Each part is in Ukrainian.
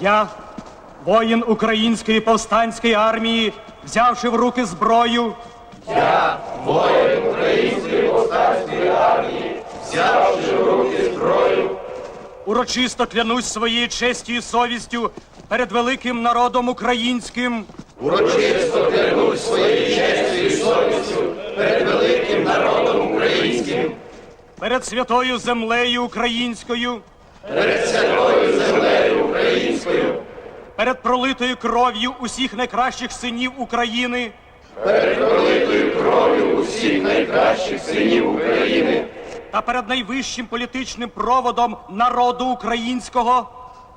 Я, воїн Української повстанської армії, взявши в руки зброю, Я, воїн української повстанської армії, взявши в руки зброю. урочисто клянусь своєю честю і совістю перед великим народом українським. Урочисто клянусь своєю честю і совістю перед великим народом українським, Перед святою землею українською, перед святою землею українською, перед пролитою кров'ю усіх найкращих синів України, перед пролитою кров'ю усіх найкращих синів України. Та перед найвищим політичним проводом народу українського.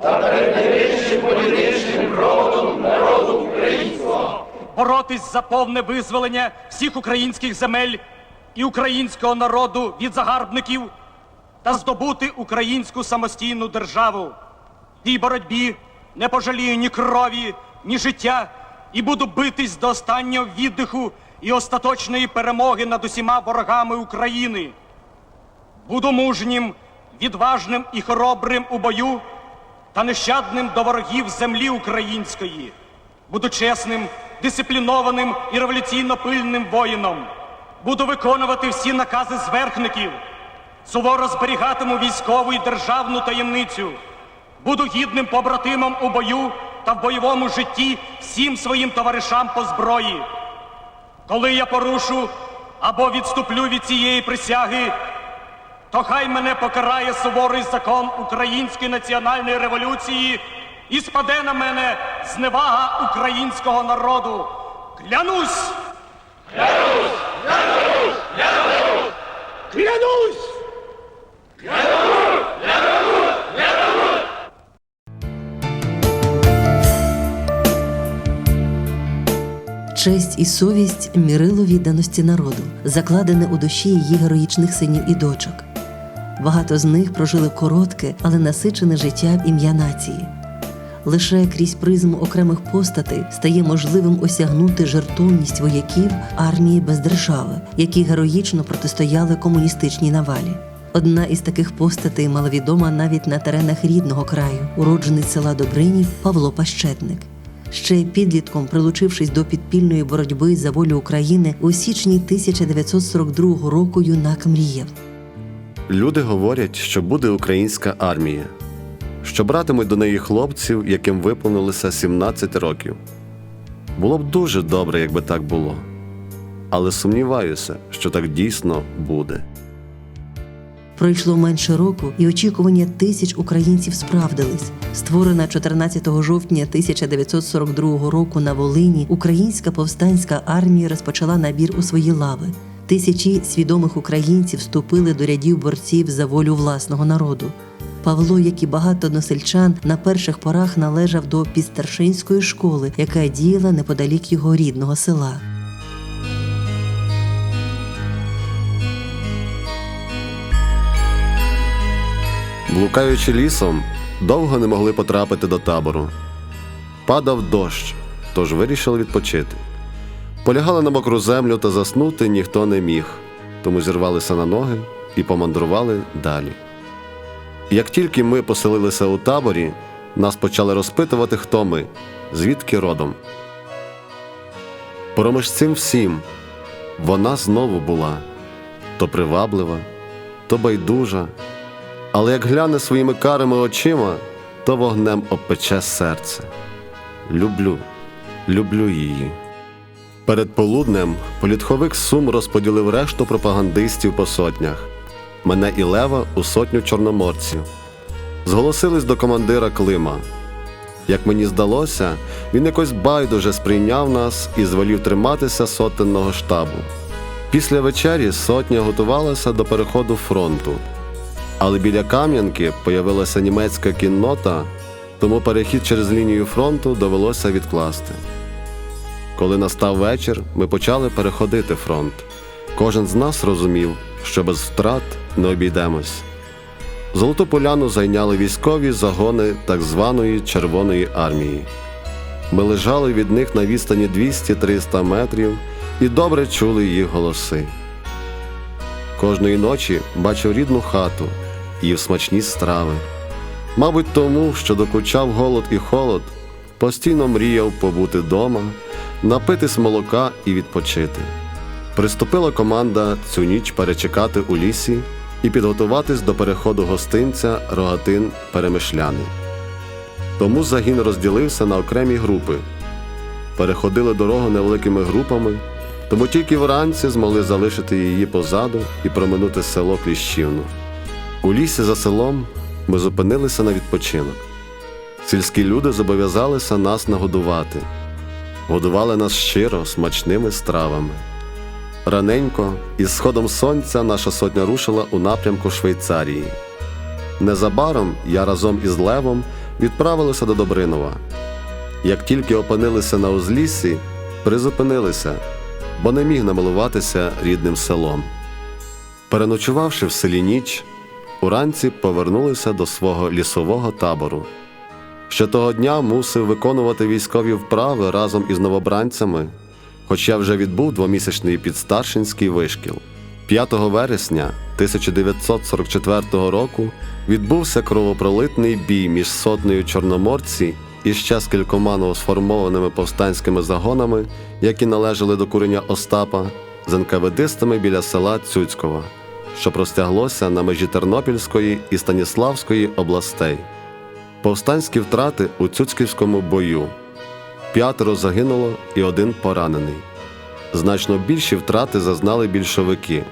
Та перед найвищим політичним проводом народу українського. Боротись за повне визволення всіх українських земель і українського народу від загарбників та здобути українську самостійну державу. Тій боротьбі не пожалію ні крові, ні життя і буду битись до останнього віддиху і остаточної перемоги над усіма ворогами України. Буду мужнім, відважним і хоробрим у бою та нещадним до ворогів землі української. Буду чесним, дисциплінованим і революційно пильним воїном. Буду виконувати всі накази зверхників. Суворо зберігатиму військову і державну таємницю. Буду гідним побратимом у бою та в бойовому житті всім своїм товаришам по зброї. Коли я порушу або відступлю від цієї присяги, то хай мене покарає суворий закон Української національної революції і спаде на мене зневага українського народу. Клянусь! Клянусь! Честь і совість мірило відданості народу, закладене у душі її героїчних синів і дочок. Багато з них прожили коротке, але насичене життя в ім'я нації. Лише крізь призму окремих постатей стає можливим осягнути жертовність вояків армії без держави, які героїчно протистояли комуністичній навалі. Одна із таких постатей маловідома навіть на теренах рідного краю, уродженець села Добринів Павло Пащетник. Ще підлітком, прилучившись до підпільної боротьби за волю України, у січні 1942 року юнак мріяв. Люди говорять, що буде українська армія, що братимуть до неї хлопців, яким виповнилося 17 років. Було б дуже добре, якби так було. Але сумніваюся, що так дійсно буде. Пройшло менше року, і очікування тисяч українців справдились. Створена 14 жовтня 1942 року на Волині, українська повстанська армія розпочала набір у свої лави. Тисячі свідомих українців вступили до рядів борців за волю власного народу. Павло, як і багато односельчан, на перших порах належав до підстаршинської школи, яка діяла неподалік його рідного села. Блукаючи лісом, довго не могли потрапити до табору. Падав дощ, тож вирішили відпочити. Полягали на мокру землю та заснути ніхто не міг, тому зірвалися на ноги і помандрували далі. Як тільки ми поселилися у таборі, нас почали розпитувати, хто ми, звідки родом. Проміж цим всім вона знову була то приваблива, то байдужа, але як гляне своїми карими очима, то вогнем обпече серце. Люблю, люблю її. Перед полуднем політховик Сум розподілив решту пропагандистів по сотнях. Мене і Лева у сотню чорноморців. Зголосились до командира Клима. Як мені здалося, він якось байдуже сприйняв нас і звелів триматися сотенного штабу. Після вечері сотня готувалася до переходу фронту. Але біля Кам'янки появилася німецька кіннота, тому перехід через лінію фронту довелося відкласти. Коли настав вечір, ми почали переходити фронт. Кожен з нас розумів, що без втрат не обійдемось. Золоту поляну зайняли військові загони так званої Червоної армії. Ми лежали від них на відстані 200-300 метрів і добре чули їх голоси. Кожної ночі бачив рідну хату, їв смачні страви. Мабуть, тому, що докучав голод і холод, постійно мріяв побути дома, напитись молока і відпочити. Приступила команда цю ніч перечекати у лісі і підготуватись до переходу гостинця Рогатин Перемишляни. Тому загін розділився на окремі групи. Переходили дорогу невеликими групами, тому тільки вранці змогли залишити її позаду і проминути село Кліщівну. У лісі за селом ми зупинилися на відпочинок. Сільські люди зобов'язалися нас нагодувати. Годували нас щиро, смачними стравами. Раненько, із сходом сонця наша сотня рушила у напрямку Швейцарії. Незабаром я разом із Левом відправилися до Добринова. Як тільки опинилися на узліссі, призупинилися, бо не міг намилуватися рідним селом. Переночувавши в селі ніч, уранці повернулися до свого лісового табору. Ще того дня мусив виконувати військові вправи разом із новобранцями, хоч я вже відбув двомісячний підстаршинський вишкіл. 5 вересня 1944 року відбувся кровопролитний бій між сотнею чорноморці і ще з кількома новосформованими повстанськими загонами, які належали до курення Остапа, з НКВДистами біля села Цюцькова, що простяглося на межі Тернопільської і Станіславської областей. Повстанські втрати у Цюцьківському бою. П'ятеро загинуло і один поранений. Значно більші втрати зазнали більшовики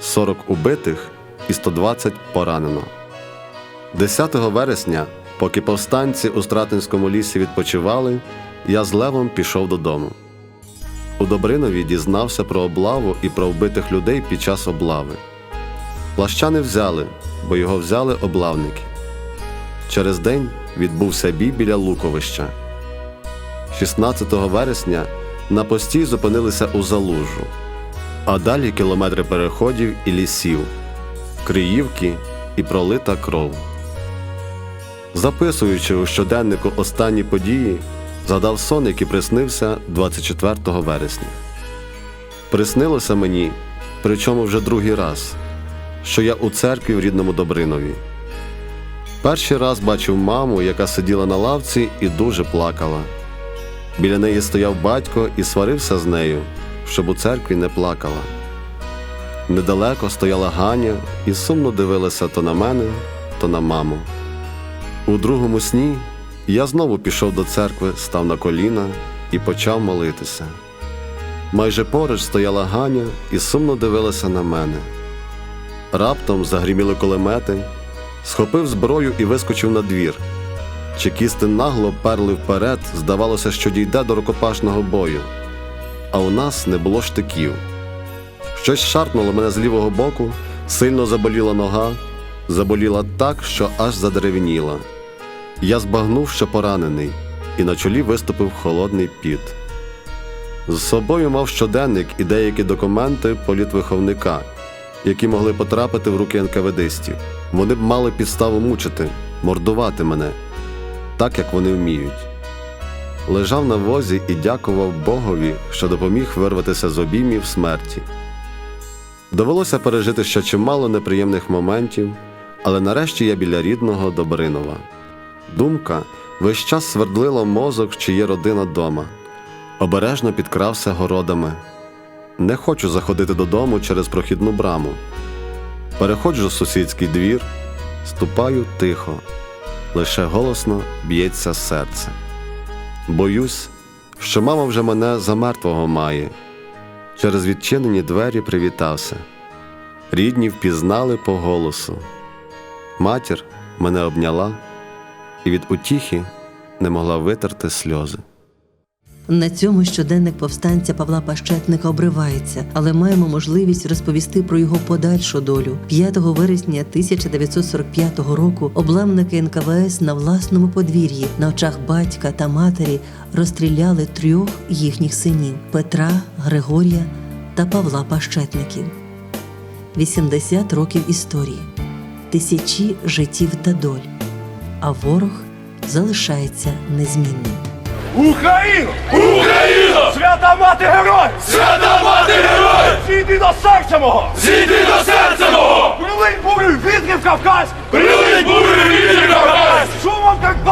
40 убитих і 120 поранено. 10 вересня, поки повстанці у Стратинському лісі відпочивали, я з Левом пішов додому. У Добринові дізнався про облаву і про вбитих людей під час облави. Плаща не взяли, бо його взяли облавники. Через день відбувся бій біля Луковища. 16 вересня на пості зупинилися у Залужу, а далі кілометри переходів і лісів, Криївки і пролита кров. Записуючи у щоденнику останні події, згадав сон, який приснився 24 вересня. Приснилося мені, причому вже другий раз, що я у церкві в рідному Добринові. Перший раз бачив маму, яка сиділа на лавці і дуже плакала. Біля неї стояв батько і сварився з нею, щоб у церкві не плакала. Недалеко стояла Ганя і сумно дивилася то на мене, то на маму. У другому сні я знову пішов до церкви, став на коліна і почав молитися. Майже поруч стояла Ганя і сумно дивилася на мене. Раптом загріміли кулемети, схопив зброю і вискочив на двір. Чекісти нагло перли вперед, здавалося, що дійде до рукопашного бою. А у нас не було штиків. Щось шарпнуло мене з лівого боку, сильно заболіла нога, заболіла так, що аж задеревеніла. Я збагнув, що поранений, і на чолі виступив холодний піт. З собою мав щоденник і деякі документи політвиховника, які могли потрапити в руки НКВДистів. Вони б мали підставу мучити, мордувати мене, так як вони вміють. Лежав на возі і дякував Богові, що допоміг вирватися з обіймів смерті. Довелося пережити ще чимало неприємних моментів, але нарешті я біля рідного Добринова. Думка весь час свердлила мозок, чи є родина дома. Обережно підкрався городами. Не хочу заходити додому через прохідну браму. Переходжу в сусідський двір, ступаю тихо, лише голосно б'ється серце. Боюсь, що мама вже мене за мертвого має. Через відчинені двері привітався. Рідні впізнали по голосу. Матір мене обняла і від утіхи не могла витерти сльози. На цьому щоденник повстанця Павла Пащетника обривається, але маємо можливість розповісти про його подальшу долю. 5 вересня 1945 року обламники НКВС на власному подвір'ї на очах батька та матері розстріляли трьох їхніх синів Петра, Григорія та Павла Пащетників. 80 років історії, тисячі життів та доль, а ворог залишається незмінним. Україну! Україну! Свята мати героїв! Свята мати героїв! Зійди до серця мого! Зійди до серця мого! Прилинь бурю вітрів Кавказ! Прилинь бурю вітрів Кавказ!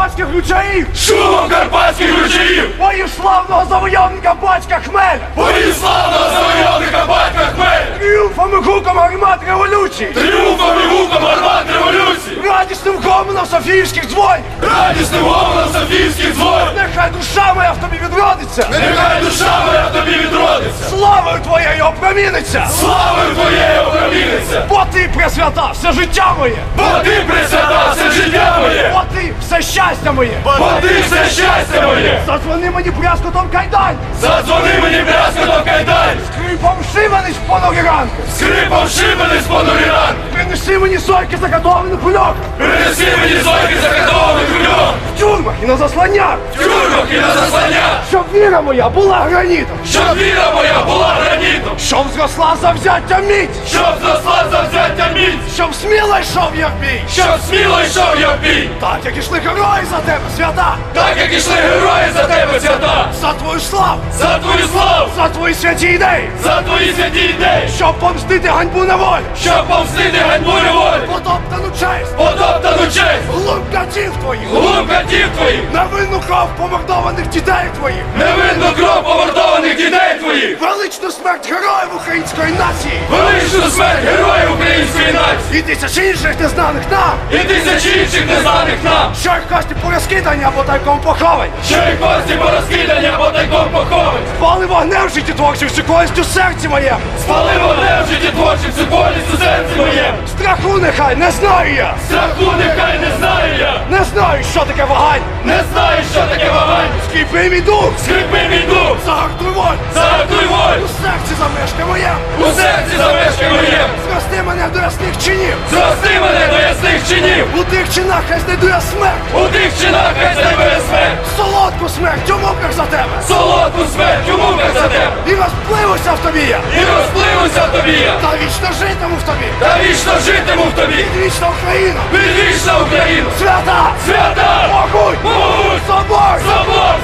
карпатських ключаїв! Шумом карпатських ручаїв! Боїв славного завойовника батька Хмеля! Боїв славного завойовника батька Хмель! Тріумфом і гуком гармат революції! Тріумфом і гуком гармат революції! Радісним гомоном Софіївських дзвонів! Радісним гомоном Софіївських дзвонів! Нехай душа моя в тобі відродиться! Нехай душа моя в тобі відродиться! Славою твоєю опроміниться! Славою твоєю опроміниться! Бо ти присвята все життя моє! Бо ти присвята все щастя моє! Бо ти все щастя моє! Задзвони мені брязкотом кайдань! Задзвони мені брязкотом кайдань! Скрипом шиванись по ноги ранку! Скрипом шибаний з понурі ран! Принеси мені сойки закатованих кульок! Принеси мені зойки закатованих кульок! В тюрмах і на засланнях! В тюрмах і на заслання! Щоб віра моя була гранітом! Щоб віра моя була гранітом! Щоб зросла завзяття міць! Щоб зросла завзяття міць! Щоб сміло йшов я в бій! Щоб сміло йшов я в бій! Так як ішли герої за тебе, свята! Так як ішли герої за тебе свята! За твою славу! За твою славу! За твої святі ідеї! За твої святі ідеї! Щоб помстити ганьбу на волю! Щоб помстити ганьбу неволі! Потоптану честь! Потоптану честь! Глум катів твоїх! Глум катів твоїх! Невинну кров помордованих дітей твоїх! Невинну кров помордованих дітей твоїх! Величну смерть героїв української нації! Величну смерть героїв української нації! І тисячі інших незнаних нам! І тисячі інших незнаних нам! Що їх кості порозкидані або тайком поховані! Що і кості порозкидані або тайком поховані! Спали вогнем в житті творчих всю користь у серці моєму! Спали вогнем в житті творчим всю колість у серці моєму! Страху нехай не знаю я! Страху нехай не знаю я! Не знаю, що таке вагань! Не Скріпи мій дух! Скрипи мій дух! Загартуй волю! Загартуй волю! У серці замешка моєму! У серці замешкай моєму! Зрости мене до ясних чинів! Зрости мене до ясних чинів! У тих чинах хай знайду я смерть! У тих чинах хай знайде смерть! Солодку смерть у муках за тебе! Солодку смерть у муках за тебе! І розпливуся в тобі я! І розпливуся в тобі я! Та вічно житиму в тобі! Та вічно житиму в тобі! Вічна Україна! Підвічна Україна! Свята! Свята! Могуть! Могуть! Собор! Собор!